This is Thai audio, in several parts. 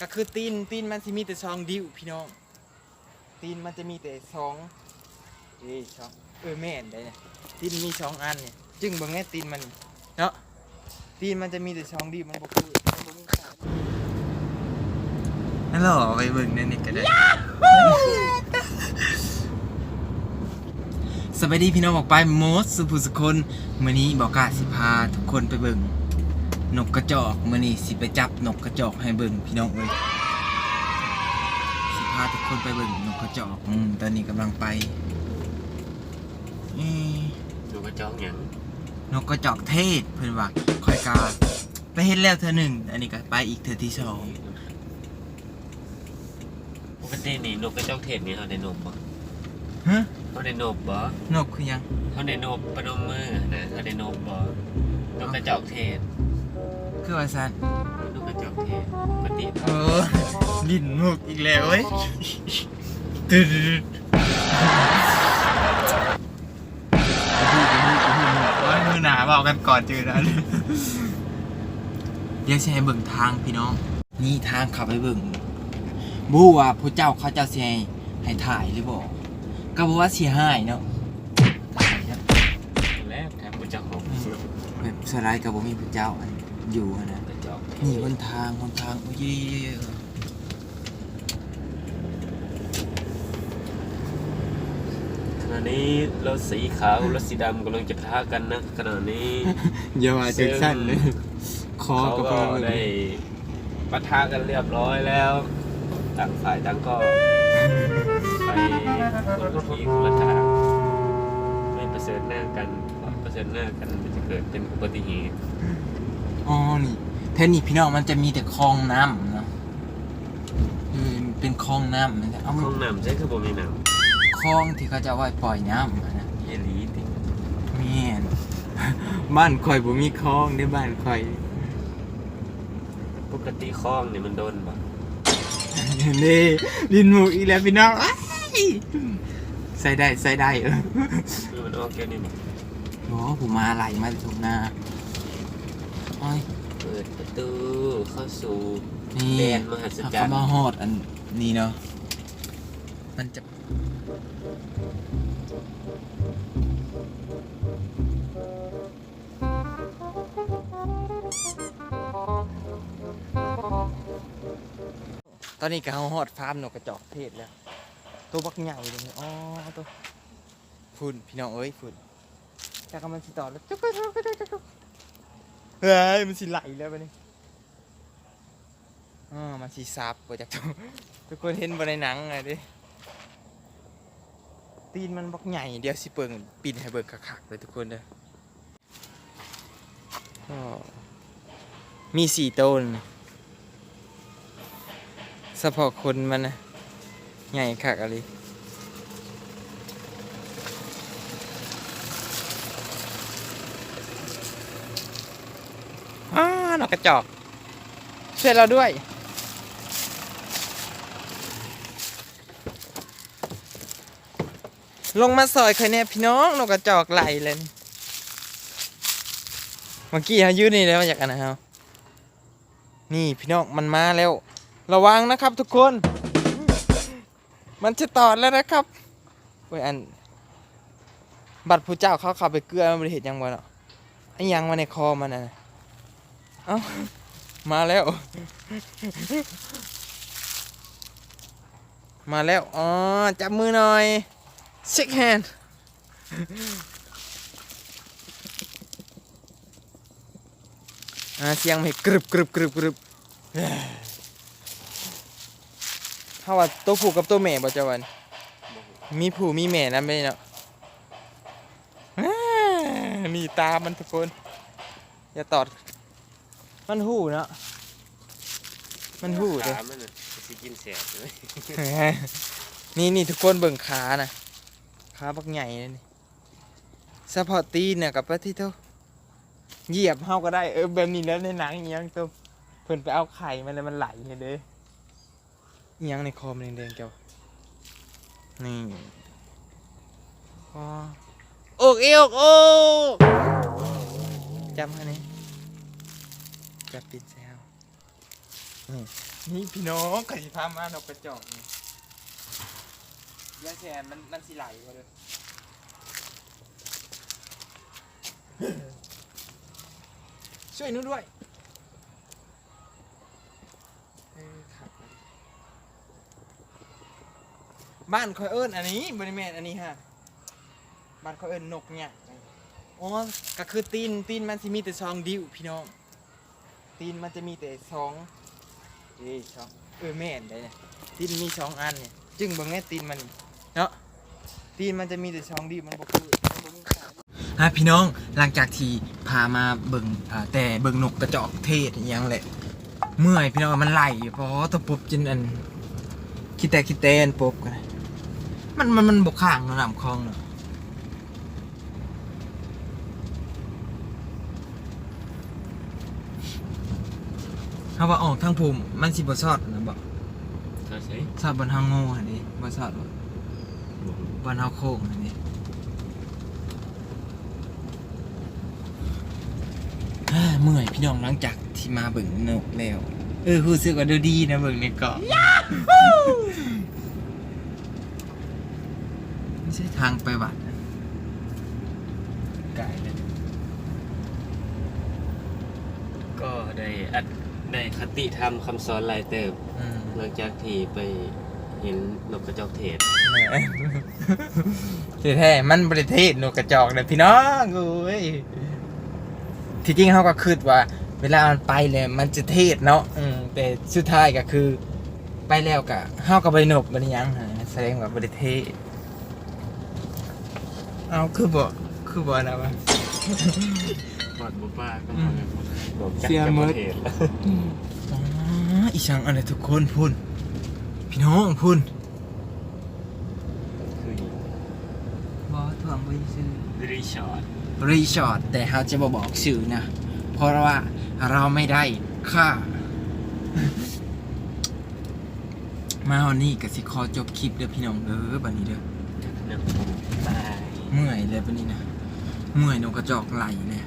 ก็คือตีนตีนมันสิมีแต่สองดิวพี่น้อง ตีนมันจะมีแต่สองเอ้ยสองเออแม่นได้เนี่ยตีนมีสองอันเนี่ยจึงบิ่งแง่ตีนมันเนาะตีนมันจะมีแต่สองดิวมันบ่คือมันบ่มีขานั่นหรอไปเบิ่งในนี่ก็ได้สวัสดีพี่น้องบอกไปโมสสุภุสุคนมื้อนี้บอกกาสิพาทุกคนไปเบิ่ง นกกระจอกมื้อนี้สิไปจับนกกระจอกให้เบิ่งพี่น้องเอ้ยสิพาทุกคนไปเบิ่งนกกระจอกอืมตอนนี้กำลังไปเอ๊ะดูกระจอกหยังนกกระจอกเทศเพิ่นว่าคอยกาไปเฮ็ดแล้วเธอหนึ่งอันนี้ก็ไปอีกเธอที่สองปกตินี่นกกระจอกเทศนี่เขาได้นบบ่ฮะเขาได้นบบ่นกคือหยังเขาได้นบประนมมือนะเขาได้นบบ่นกกระจอกเทศ คือว่าซั่นนกกระจอกเทศปกติเออลิ้นนกอีกแล้วเว้ยตึ๊ดว่ามือหนาบอกกันก่อนเจอนะเดี๋ยวสิให้เบิ่งทางพี่น้อง นี่ทางขับไปเบิ่งบูว่าผู้เจ้าเขาเจ้าสิให้ให้ถ่ายหรือบ่ก็บอกว่าสิให้เนาะถ่ายเนาะแล้วแถมกระจอกแบบสไลด์กับบ่มีผู้เจ้าอัน อยู่อะนะกระจอกนี่บนทางบนทางโอ้ยขณะนี้รถสีขาวรถสีดำกำลังจะพากันนะขณะนี้อย่าว่าจังสั้นเลยคอเขากับก็พลังได้ปะทะกันเรียบร้อยแล้ว ต่างฝ่ายต่างก็ไปคนละทีคนละทางไม่ประเสริฐหน้ากันเพราะประเสริฐหน้ากันมันจะเกิดเป็นอุบัติเหตุ อ๋อนี่แทนนี่พี่น้องมันจะมีแต่คลองน้ำเนาะเออเป็นคลองน้ำมันจะเอาห้องน้ำใช่คือบ่มีน้คลองที่เขาจะเอาไว้ปล่อยน้ำอะนะำเฮลีติแม่น บ้านข่อยบ่มีคลองในบ้านข่อย ปกติคลองเนี่ยมันโดนบ่นี่ดินหมูอีกแล้วพี่น้องอ้ายใส่ได้ใส่ได้เออคือมันออกแค่นี้บ่โอ้ผมมาไหลมาจากทุ่งนาโอ้ย เปิดประตูเข้าสู่นี่แดนมหัศจรรย์เขามาฮอดอันนี้เนาะ มันจะตอนนี้ก็เขาฮอดฟาร์มนกกระจอกเทศแล้ว ตัวบักใหญ่เลยนี่อ๋อตัวฝุ่นพี่น้องเอ้ยฝุ่นจากมันสิต่อแล้วจุ๊กจุ๊กจุ๊กจุ๊กจุ๊ก เฮ้ยมันสิไหลแล้วไปนี่อ๋อมันสิซับกว่าจากตัวทุกคนเห็นบนในหนังไงดิตีนมันบักใหญ่เดียวสิเปิงปินให้เบิกคักๆเลยทุกคนเด้อก็มีสี่ต้นสะพกคนมันนะใหญ่คักอะไร อ้ากกระจอกช่วยเราด้วย ลงมาซอยใครเนี่ยพี่น้องนกกระจอกไหลเลยเมื่อกี้เขายืนนี่แล้วอยากกันนะครับนี่พี่น้องมันมาแล้ว ระวังนะครับทุกคน มันจะตอดแล้วนะครับโอ้ยอัน บัตรผู้เจ้าเขาขับไปเกลือมันบริเหตุยังบ่เนาะไอ้ยังมาในคอมันน่ะ เอ้า มาแล้ว มาแล้ว อ๋อ จับมือหน่อยเช็คแฮนอาเสียงไม่กรึบกรึบกรึบกรึบถ้าว่าตัวผู้กับตัวแม่บ่เจ้าวัน มีผู้มีแม่นะไม่เนาะนี่ตามันทุกคน อย่าตอด มันหูเนาะมันหูเด้ขามันน่ะสิกินแสบเลยนี่นี่ทุกคนเบิ่งขานะขาบักใหญ่เลยนี่สปอร์ตตีนเนี่ยกับปะที่เท่าเหยียบเฮาก็ได้เออแบบนี้แล้วในหนังอีหยังตัวเพิ่นไปเอาไข่มันแล้วมันไหลเห็นเด้อีหยังในคอมันแดงๆแกวนี่อ๋อโอกเออกโอกจำให้นี่ จับปิดแซวนี่นี่พี่น้องกสิพามานกกระจอกนี่ยาแซนมันมันสิไหลมาเลยช่วยหนู้ด้วยเออครับบ้านคอยเอิญอันนี้บริเวณอันนี้ฮะบ้านคอยเอิญนกเนี่ยอ๋อก็คือตีนตีนมันสิมีแต่ซองดิวพี่น้อง ตีนมันจะมีแต่สองเอ้ยสองเออแม่นได้เนี่ยตีนมีสองอันเนี่ยจึงเบิ่งแง่ตีนมันเนาะตีนมันจะมีแต่สองดิวมันบ่คือมันบ่มีขา ฮะพี่น้องหลังจากที่พามาเบิงอ่าแต่เบิ่งนกกระจอกเทศอหยังแหละ เมื่อยพี่น้องมันไหลเพราะตะปบจนอันคิดแต่คิดแต่อันปบกันมันมันมันบกข้างเนาะน้ำคลองเนาะ เขาว่าออกทางภูมิมันสิบ่ซอดนะบ่ถ้าใช้ซอดบนทางโง่อันนี้บ่ซอดบ่บนเฮาโค้งอันนี้อ่าเมื่อยพี่น้องหลังจากที่มาเบิ่งนกแล้ว เออรู้สึกว่าดูดีนะเบิ่งในเกาะไม่ใช่ทางไปวัดนะไกลเลยก็ได้อัด ได้คติธรรมคำสอนหลายเติบอืมหลังจากที่ไปเห็นนกกระจอกเทศที่แท้มันประเทศนกกระจอกเลยพี่น้องโอ้ยที่จริงเขาก็คิดว่า เวลามันไปเลยมันจะเทศเนาะอืมแต่สุดท้ายก็คือ ไปแล้วก็เฮาก็ไปนกมันยังหาแสดงว่าประเทศเอาคือบ่คือบ่นะวะบ อดบุป้าก็มบอกจักเสียจะหมปดระเทศอ๋ออีช่างอะไรทุกคนพุ่น พี่น้องพุ่นคือบ่ถ่วงไปซื้อรีชอร์ดรีสอร์ทแต่เขาจะบ่บอกชื่อนะ เพราะว่าเราไม่ได้ค่า มาวันนี้ก็สิขอจบคลิปเด้อพี่น้องเด้อบัดนี้เด้อหนึ่งผมตายเมื่อยเลยบัดนี้นะเมื่อยนกกระจอกไหลเนี่ย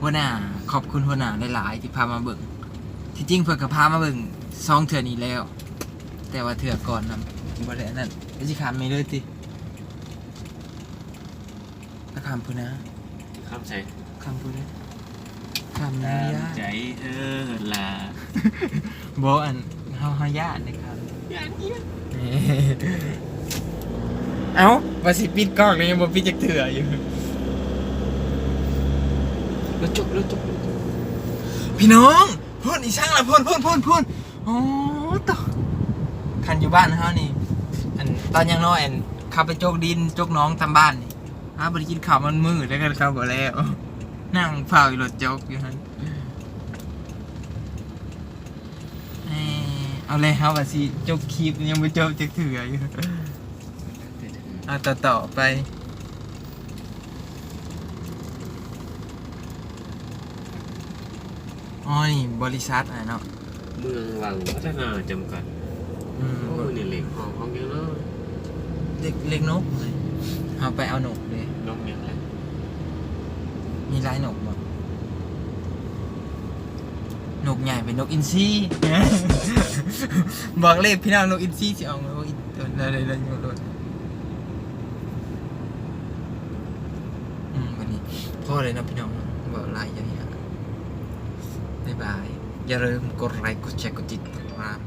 หัวหน้าขอบคุณหัวหน้าหลายๆที่พามาเบิ่งที่จริงเพิ่นก็พามาเบิ่งซองเถื่อนี้แล้ว แต่ว่าเถื่อก่อนนำบ่ได้อันนั่นก็สิขามไม่เลยติถ้าขามพุ่นนะข้ามใจขามพุ่นนะขามนะตามยาใจเออลาบ่อันเฮาเฮาญาตินี่ครับ เอ้าว่าสิปิดกล้องเลยยังบ่ปิดจักเถื่ออยู่ วจบแล้วจบพี่น้องพ่นอีช่างละพ่นพ่นพ่นพ่นอ๋อต่อคันอยู่บ้านเฮานี่อันตอนยังน้อยอันข้าไปโจกดินโจกน้องตามบ้านนี่อ้าวบ่ได้กินข้าวมันมืดแล้วก็เข้าบ่แล้วนั่งเฝ้าอยู่รถโจกอยู่หั่นเอ้ยเอาเลยเฮาว่าสิจบคลิปยังบ่จบจักเถื่ออยู่เอาต่อต่อไป อ๋อนี่บริษัทอะเนาะเมืองวังพัฒนาจำกัดอืมโอ้ยนี่เหล็กห้องห้องเยอะเลยเล็กเล็กนกเลยเอาไปเอานกเลยนกอย่างไรมีลายนกบ่นกใหญ่เป็นนกอินทรีบอกเลยพี่น้องนกอินทรีสิเอานกอินเออได้ได้ได้อยู่รถอืมวันนี้พ่อเลยเนาะพี่น้องบอกลายอย่างนี้ บ๊ายบาย อย่าลืมกดไลค์ กดแชร์ กดติดตาม